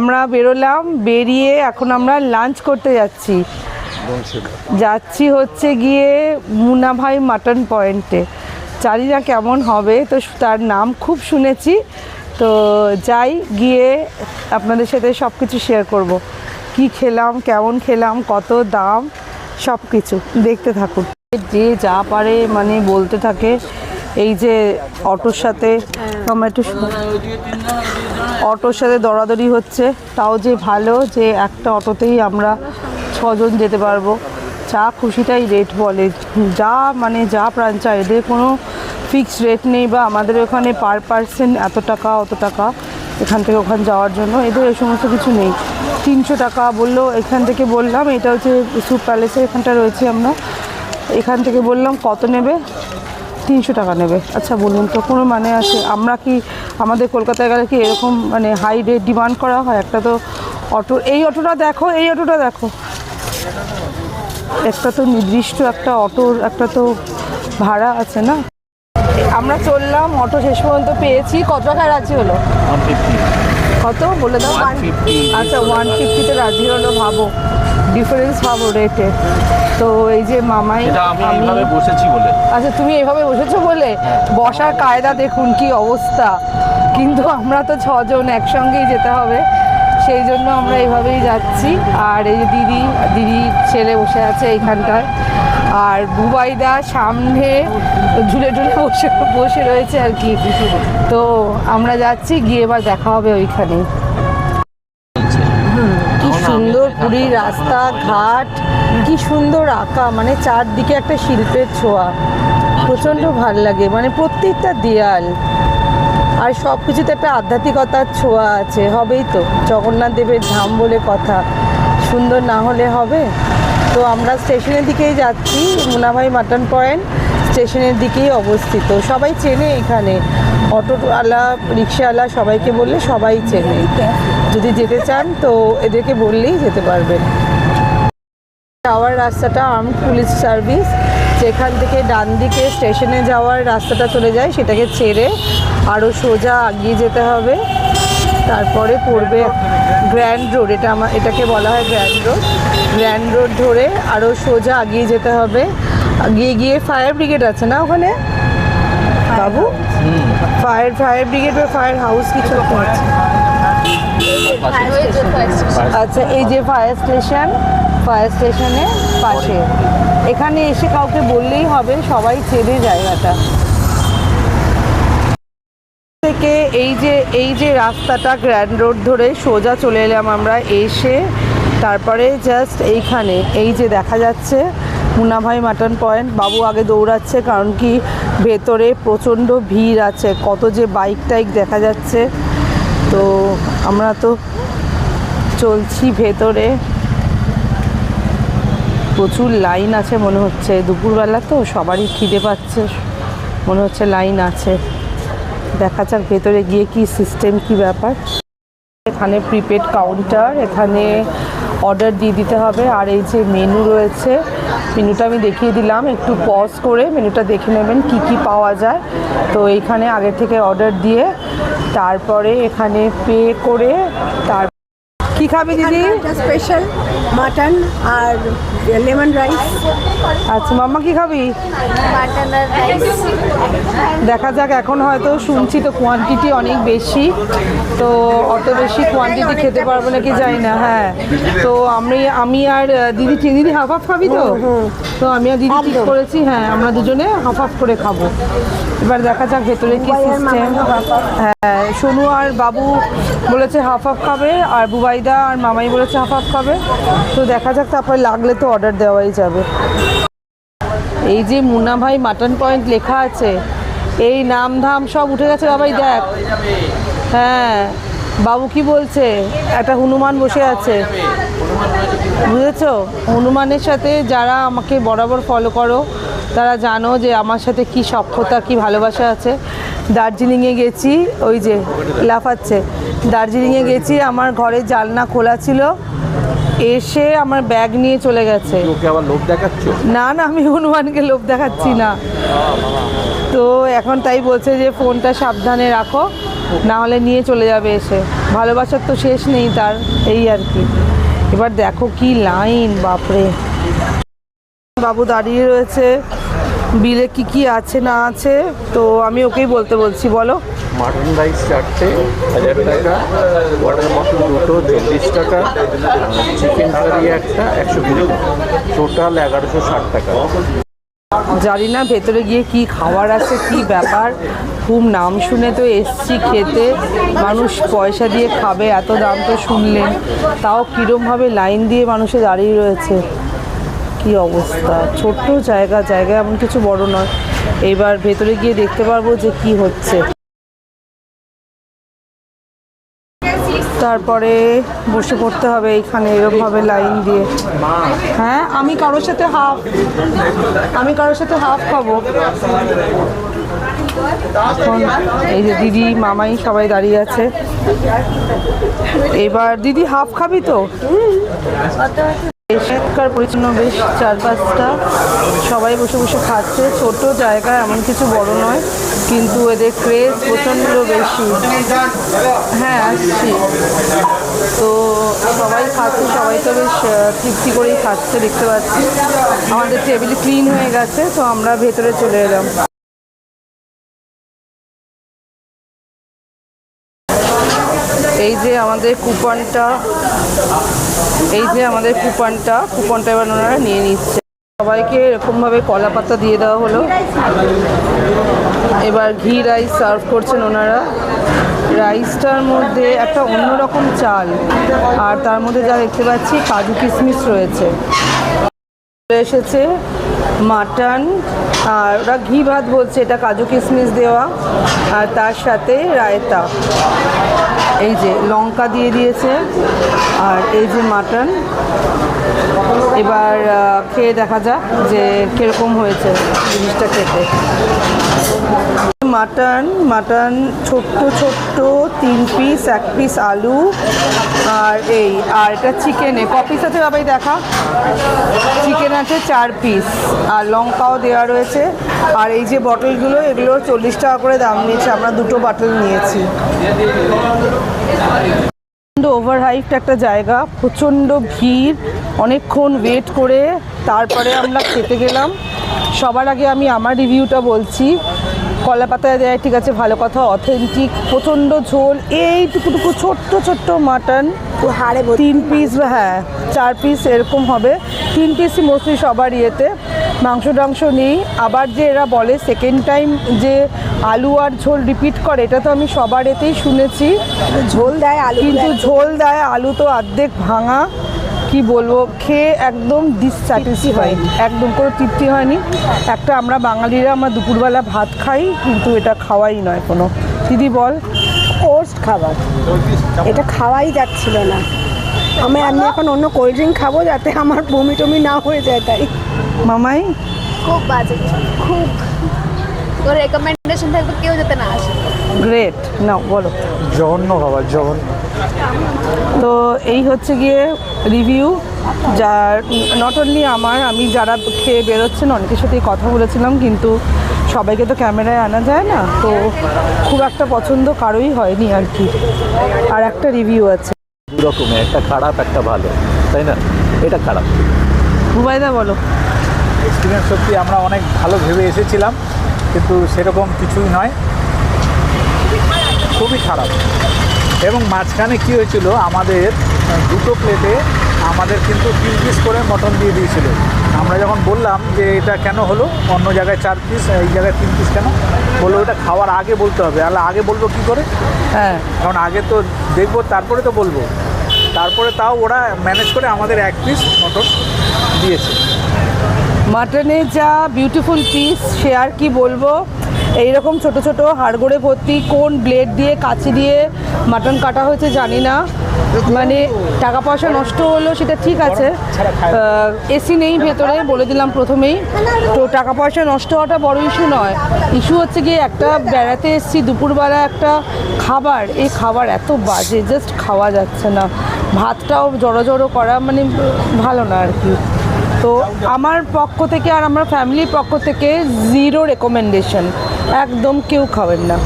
আমরা বেরোলাম, বেরিয়ে এখন আমরা লাঞ্চ করতে যাচ্ছি। যাচ্ছি হচ্ছে গিয়ে মুনাভাই মাটন পয়েন্টে জানি না কেমন হবে তো তার নাম খুব শুনেছি। তো যাই, গিয়ে আপনাদের সাথে সব কিছু শেয়ার করব। কি খেলাম, কেমন খেলাম, কত দাম সব কিছু দেখতে থাকুন। যে যা পারে মানে বলতে থাকে। এই যে অটোর সাথে, আমরা একটু অটোর সাথে দরাদরি হচ্ছে। তাও যে ভালো যে একটা অটোতেই আমরা ছজন যেতে পারব। যা খুশিটাই রেট বলে। যা মানে যা প্রাণ চায়। এদের কোনো ফিক্সড রেট নেই বা আমাদের ওখানে পার পার্সন এত টাকা, অত টাকা এখান থেকে ওখান যাওয়ার জন্য। এদের এই সমস্ত কিছু নেই। তিনশো টাকা বলল, এখান থেকে বললাম, এটা হচ্ছে সুপ প্যালেসে এখানটা রয়েছে আমরা। এখান থেকে বললাম, কত নেবে? তিনশো টাকা নেবে। আচ্ছা বলুন তো, কোনো মানে আছে? আমরা কি আমাদের কলকাতায় গেলে কি এরকম মানে হাই রেট ডিমান্ড করা হয়? একটা তো অটো, এই অটোটা দেখো, এই অটোটা দেখো। একটা তো নির্দিষ্ট একটা অটোর, একটা তো ভাড়া আছে না? আমরা চললাম, অটো শেষ পর্যন্ত পেয়েছি। কত টাকা রাজি হলো? কত? বলে দাও। আচ্ছা ওয়ান ফিফটিতে রাজি হলো ভাবো। ডিফারেন্স ভাবো রেটে তো এই যে মামাই আমি আমি এইভাবে বসেছি বলে। আচ্ছা তুমি এইভাবে বসেছো বলে? বসার কায়দা দেখুন কি অবস্থা। কিন্তু আমরা তো ছজন একসঙ্গেই যেতে হবে। সেই জন্য আমরা এইভাবেই যাচ্ছি। আর এই যে দিদি দিদি ছেলে বসে আছে এইখানটায়। আর বুবাইদা সামনে ঝুলে ঝুলে বসে বসে রয়েছে আর কি। তো আমরা যাচ্ছি গিয়ে এবার দেখা হবে ওইখানে। কি সুন্দর পুরীর রাস্তা ঘাট কি সুন্দর আঁকা মানে চারদিকে একটা শিল্পের ছোঁয়া। প্রচণ্ড ভালো লাগে মানে প্রত্যেকটা দেয়াল। আর সব কিছুতে একটা আধ্যাত্মিকতার ছোঁয়া আছে হবেই তো। জগন্নাথ দেবের ধাম বলে কথা। সুন্দর না হলে হবে? তো আমরা স্টেশনের দিকেই যাচ্ছি, মুনাভাই মাটন পয়েন্ট স্টেশনের দিকেই অবস্থিত। সবাই চেনে এখানে। অটোওয়ালা, রিক্সাওয়ালা সবাইকে বললে সবাই চেনে। যদি যেতে চান তো এদেরকে বললেই যেতে পারবেন। যাওয়ার রাস্তাটা আর্ম পুলিশ সার্ভিস। যেখান থেকে ডান দিকে স্টেশনে যাওয়ার রাস্তাটা চলে যায়, সেটাকে ছেড়ে আরও সোজা আগিয়ে যেতে হবে। তারপরে পড়বে গ্র্যান্ড রোড এটা আমার এটাকে বলা হয় গ্র্যান্ড রোড গ্র্যান্ড রোড ধরে আরও সোজা আগিয়ে যেতে হবে। গিয়ে গিয়ে ফায়ার ব্রিগেড আছে না ওখানে? বাবু? ফায়ার ফায়ার ব্রিগেড বা ফায়ার হাউস কিছু আচ্ছা এই যে ফায়ার স্টেশন ফায়ার স্টেশনের পাশে। এখানে এসে কাউকে বললেই হবে, সবাই চেনে জায়গাটা। থেকে এই যে এই যে রাস্তাটা গ্র্যান্ড রোড ধরে সোজা চলে এলাম আমরা এসে, তারপরে জাস্ট এইখানে, এই যে দেখা যাচ্ছে মুনাভাই মাটন পয়েন্ট। বাবু আগে দৌড়াচ্ছে কারণ কি ভেতরে প্রচণ্ড ভিড় আছে, কত যে বাইক টাইক দেখা যাচ্ছে। তো আমরা তো চলছি ভেতরে। প্রচুর লাইন আছে মনে হচ্ছে, দুপুরবেলা তো সবারই খিদে পাচ্ছে, মনে হচ্ছে লাইন আছে। দেখা যাক ভেতরে গিয়ে কি সিস্টেম কি ব্যাপার। এখানে প্রিপেড কাউন্টার এখানে অর্ডার দিয়ে দিতে হবে। আর এই যে মেনু রয়েছে মেনুটা আমি দেখিয়ে দিলাম। একটু পজ করে মেনুটা দেখে নেবেন কি কি পাওয়া যায়। তো এইখানে আগে থেকে অর্ডার দিয়ে, তারপরে এখানে পে করে, তার কি খাবে দিদি? স্পেশাল মাটন আর লেমন রাইস আচ্ছা মাম্মা কি খাবি? মাটন আর রাইস দেখা যাক এখন হয়তো শুনছি তো কোয়ান্টিটি অনেক বেশি। তো অত বেশি কোয়ান্টিটি খেতে পারব নাকি জানি না হ্যাঁ। তো আমি আমি আর দিদি দিদি হাফ হাফ খাবি তো? তো আমি আর দিদি ঠিক করেছি হ্যাঁ আমরা দুজনে হাফ হাফ করে খাব। এবার দেখা যাক ভেতরে কি সিস্টেম হ্যাঁ সোনু আর বাবু বলেছে হাফ হাফ খাবে আর বুবাইদা আর মামাই বলেছে হাফ হাফ খাবে। তো দেখা যাক, তারপরে লাগলে তো অর্ডার দেওয়াই যাবে। এই যে মুন্না ভাই মাটন পয়েন্ট লেখা আছে, এই নাম ধাম সব উঠে গেছে, বাবাই দেখ। হ্যাঁ বাবু কি বলছে? একটা হনুমান বসে আছে। বুঝেছ? হনুমানের সাথে যারা আমাকে বরাবর ফলো করো, তারা জানো যে আমার সাথে কি সক্ষতা কি ভালোবাসা আছে। দার্জিলিংয়ে গেছি, ওই যে, লাফাচ্ছে। দার্জিলিংয়ে গেছি আমার ঘরের জালনা খোলা ছিল। এসে আমার ব্যাগ নিয়ে চলে গেছে। না না আমি হনুমানকে লোভ দেখাচ্ছি না। তো এখন তাই বলছে যে ফোনটা সাবধানে রাখো না হলে নিয়ে চলে যাবে এসে। ভালোবাসার তো শেষ নেই তার এই আর কি। এবার দেখো কি লাইন বাপরে। বাবু দাঁড়িয়ে রয়েছে। বিলে কি কি আছে না আছে তো আমি ওকেই বলতে বলছি বলো। মাটন রাইস চারটে হাজার টাকা ওয়াটার মটন দুটো চল্লিশ টাকা চিকেন কারি একটা একশো কুড়ি টোটাল এগারোশো ষাট টাকা। জানি না ভেতরে গিয়ে কি খাবার আছে কি ব্যাপার। খুব নাম শুনে তো এসছি খেতে। মানুষ পয়সা দিয়ে খাবে এত দাম তো শুনলেন। তাও কীরমভাবে লাইন দিয়ে মানুষে দাঁড়িয়ে রয়েছে। কি অবস্থা? ছোট্ট জায়গা জায়গা এমন কিছু বড় নয়। এবার ভেতরে গিয়ে দেখতে পারব যে কি হচ্ছে। তারপরে বসে পড়তে হবে এইখানে এরকমভাবে লাইন দিয়ে। হ্যাঁ আমি কারোর সাথে হাফ আমি কারোর সাথে হাফ খাব। এখন এই যে দিদি, মামাই সবাই দাঁড়িয়ে আছে। এবার দিদি হাফ খাবি তো? পরিষ্কার পরিচ্ছন্ন, বেশ চার পাঁচটা সবাই বসে বসে খাচ্ছে। ছোট জায়গা এমন কিছু বড় নয়, কিন্তু এদের ক্রেজ প্রচণ্ড বেশি। হ্যাঁ আসছি। তো সবাই খাচ্ছে সবাই তো বেশ তৃপ্তি করেই খাচ্ছে, দেখতে পাচ্ছি। আমাদের টেবিল ক্লিন হয়ে গেছে, তো আমরা ভেতরে চলে এলাম। এই যে আমাদের কুপনটা এই যে আমাদের কুপনটা কুপনটা এবার ওনারা নিয়ে নিচ্ছে। সবাইকে এরকমভাবে কলা পাতা দিয়ে দেওয়া হলো। এবার ঘি রাইস সার্ভ করছেন ওনারা। রাইসটার মধ্যে একটা অন্যরকম চাল, আর তার মধ্যে যা দেখতে পাচ্ছি কাজু কিশমিশ রয়েছে। এসেছে মাটন, আর ওরা ঘি ভাত বলছে, এটা কাজু কিশমিশ দেওয়া, আর তার সাথে রায়তা। এই যে লঙ্কা দিয়ে দিয়েছে আর এই যে মাটন। এবার খেয়ে দেখা যাক যে কীরকম হয়েছে জিনিসটা খেতে। মাটন মাটন ছোট্ট ছোট্ট, তিন পিস এক পিস আলু আর এই, আর এটা চিকেনে ক পিস আছে বাবাই, দেখা? চিকেন আছে চার পিস আর লঙ্কাও দেওয়া রয়েছে। আর এই যে বটলগুলো এগুলো চল্লিশ টাকা করে দাম নিয়েছে। আমরা দুটো বটল নিয়েছি। প্রচণ্ড ওভার হাইট একটা জায়গা প্রচণ্ড ভিড় অনেকক্ষণ ওয়েট করে তারপরে আমরা খেতে গেলাম। সবার আগে আমি আমার রিভিউটা বলছি। কলা পাতায় দেয় ঠিক আছে ভালো কথা অথেন্টিক প্রচণ্ড ঝোল এইটুকুটুকু ছোট্ট ছোট্ট মাটন হাড়ে তিন পিস হ্যাঁ চার পিস এরকম হবে। তিন পিসই মোস্টলি সবার ইয়েতে। মাংস টাংস নেই। আবার যে এরা বলে সেকেন্ড টাইম যে আলু আর ঝোল রিপিট করে এটা তো আমি সবার এতেই শুনেছি। ঝোল দেয় আলু কিন্তু ঝোল দেয় আলু তো অর্ধেক ভাঙা। কি বলব? খেয়ে একদম ডিসস্যাটিসফাইড একদম কোনো তৃপ্তি হয়নি। একটা আমরা বাঙালিরা আমরা দুপুরবেলা ভাত খাই কিন্তু এটা খাওয়াই নয় কোনো। দিদি বল। কোর্সড খাবার। এটা খাওয়াই যাচ্ছিল না। আমি আমি এখন অন্য কোল্ড ড্রিঙ্ক খাব যাতে আমার বমি টমি না হয়ে যায় তাই। মামাই? খুব বাজে খুব তোর রেকমেন্ডেশন থাকবে কেউ যাতে না আসে। গ্রেট নাও বলো। জঘন্য খাবার জঘন্য। তো এই হচ্ছে গিয়ে রিভিউ যার নট অনলি আমার আমি যারা খেয়ে বেরোচ্ছেন অনেকের সাথেই কথা বলেছিলাম কিন্তু সবাইকে তো ক্যামেরায় আনা যায় না তো খুব একটা পছন্দ কারোই হয়নি আর কি। আর একটা রিভিউ আছে। দু রকমের একটা খারাপ একটা ভালো তাই না? এটা খারাপ। রুবাইদা বলো। এক্সপিরিয়েন্স সত্যি আমরা অনেক ভালো ভেবে এসেছিলাম কিন্তু সেরকম কিছুই নয়। খুবই খারাপ। এবং মাঝখানে কি হয়েছিল আমাদের দুটো প্লেটে আমাদের কিন্তু তিন পিস করে মটন দিয়ে দিয়েছিল। আমরা যখন বললাম যে এটা কেন হলো অন্য জায়গায় চার পিস এই জায়গায় তিন পিস কেন? বলল ওটা খাওয়ার আগে বলতে হবে। আর আগে বলব কি করে? হ্যাঁ। কারণ আগে তো দেখব তারপরে তো বলব। তারপরে তাও ওরা ম্যানেজ করে আমাদের এক পিস মটন দিয়েছে। মাটনের যা বিউটিফুল পিস সে আর কি বলব? এইরকম ছোট ছোট হাড়গোড়ে ভর্তি কোন ব্লেড দিয়ে, কাঁচি দিয়ে মাটন কাটা হয়েছে জানি না। মানে টাকা পয়সা নষ্ট হলো, সেটা ঠিক আছে। এসি নেই ভেতরে, বলে দিলাম প্রথমেই। তো টাকা পয়সা নষ্ট হওয়াটা বড় ইস্যু নয়। ইস্যু হচ্ছে গিয়ে একটা বেড়াতে এসেছি, দুপুরবেলা একটা খাবার। এই খাবার এত বাজে জাস্ট খাওয়া যাচ্ছে না। ভাতটাও জড়ো জড়ো করা মানে ভালো না আর কি। তো আমার পক্ষ থেকে আর আমার ফ্যামিলির পক্ষ থেকে জিরো রেকমেন্ডেশন একদম কেউ খাবেন না।